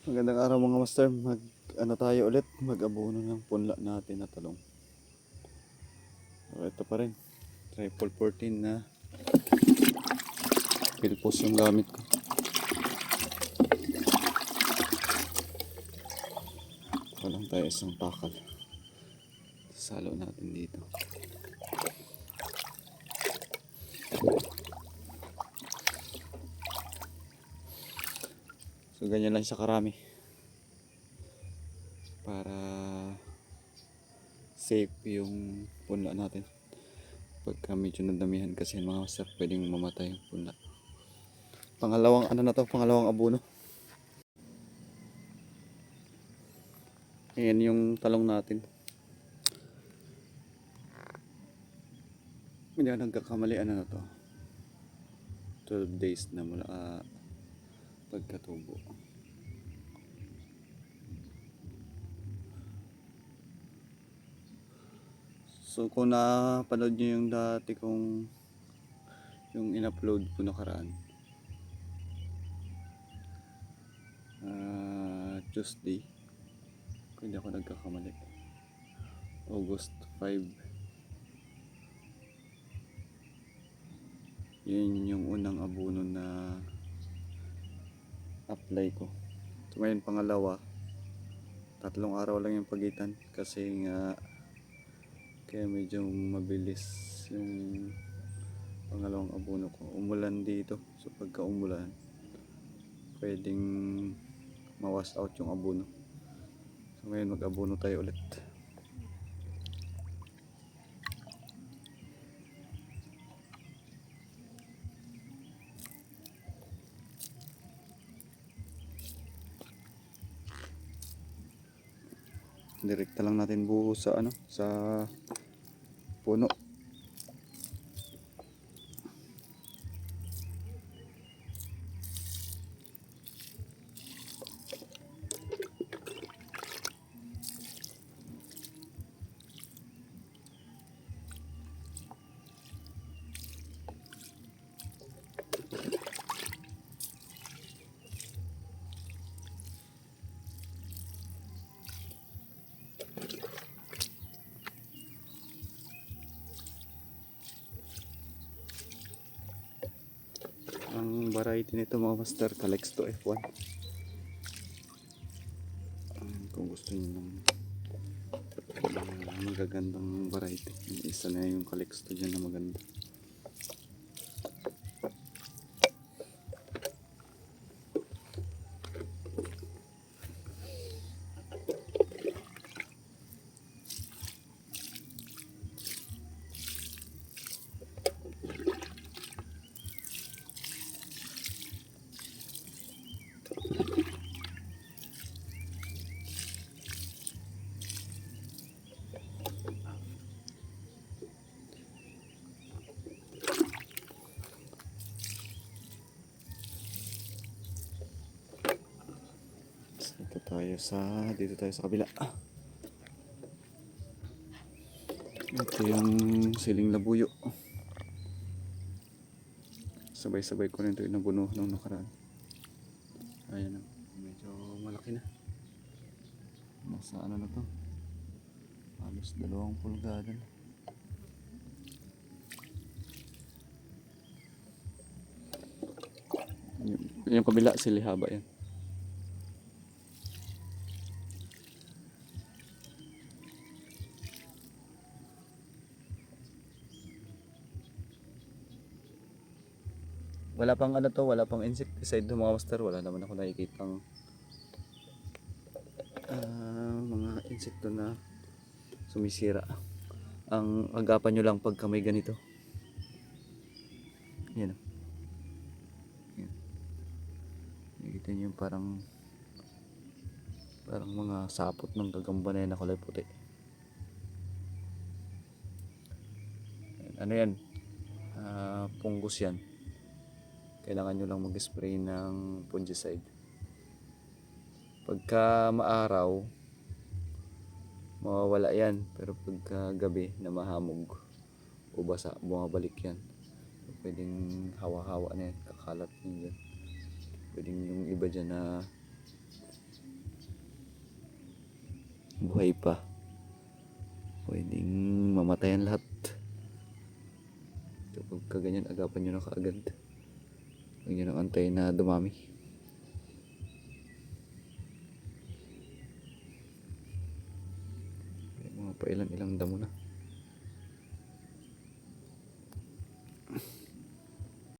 Magandang araw mga master. Mag ano tayo ulit, mag-abono ng punla natin na talong. So, ito pa rin. Triple 14 na pilpos yung gamit ko. Walang tayo isang pakal. Salo natin dito. Ganyan lang siya karami. Para safe yung punla natin. Pagka medyo nadamihan kasi mga master, pwedeng mamatay yung punla. Pangalawang ano na to, pangalawang abono. Ayan yung talong natin. Hindi ako nagkakamali, ano na to. 12 days na mula ah, pagkatubo. So kung napanood nyo yung dati kong yung in-upload ko nakaraan. Ah, Tuesday. Kung hindi ako nagkakamali. August 5. Yun yung unang abono na apply ko. So ngayon pangalawa, tatlong araw lang yung pagitan kasi nga kaya medyo mabilis yung pangalawang abono ko. Umulan dito. So pagka umulan, pwedeng mawas out yung abono. So ngayon mag-abono tayo ulit. Direkta lang natin buhos sa ano, sa puno. Ang variety nito mga master, Calex to F1. Ayan, Kung gusto niyo ng ng magagandang variety. Isa na yung Calex to dyan na maganda. Dito tayo sa dito tayo sa kabila. Ito yung siling labuyo. Sabay-sabay ko rin ito yung nabuno nung nakaraan. Ayan. Medyo malaki na. Nasa ano na to? Halos dalawang pulgada na. Yung, yung kabila silihaba yan. Wala pang ano to, wala pang insecticide to mga master. Wala naman ako nakikitang ah, mga insekto na sumisira. Ang agapan nyo lang pagka may ganito. Yan. Yan. Nakikita nyo yung parang parang mga sapot ng gagamba na yan na kulay puti. Ano yan? Ah, pungus yan kailangan nyo lang mag-spray ng fungicide. Pagka maaraw, mawawala yan. Pero pagka gabi na mahamog o basa, bumabalik yan. So, pwedeng hawa-hawa na yan, kakalat nyo dyan. Pwedeng yung iba dyan na buhay pa pwedeng mamatayan lahat kapag kaganyan agapan nyo na kaagad huwag nyo nang antayin na dumami. May mga pailan ilang damo na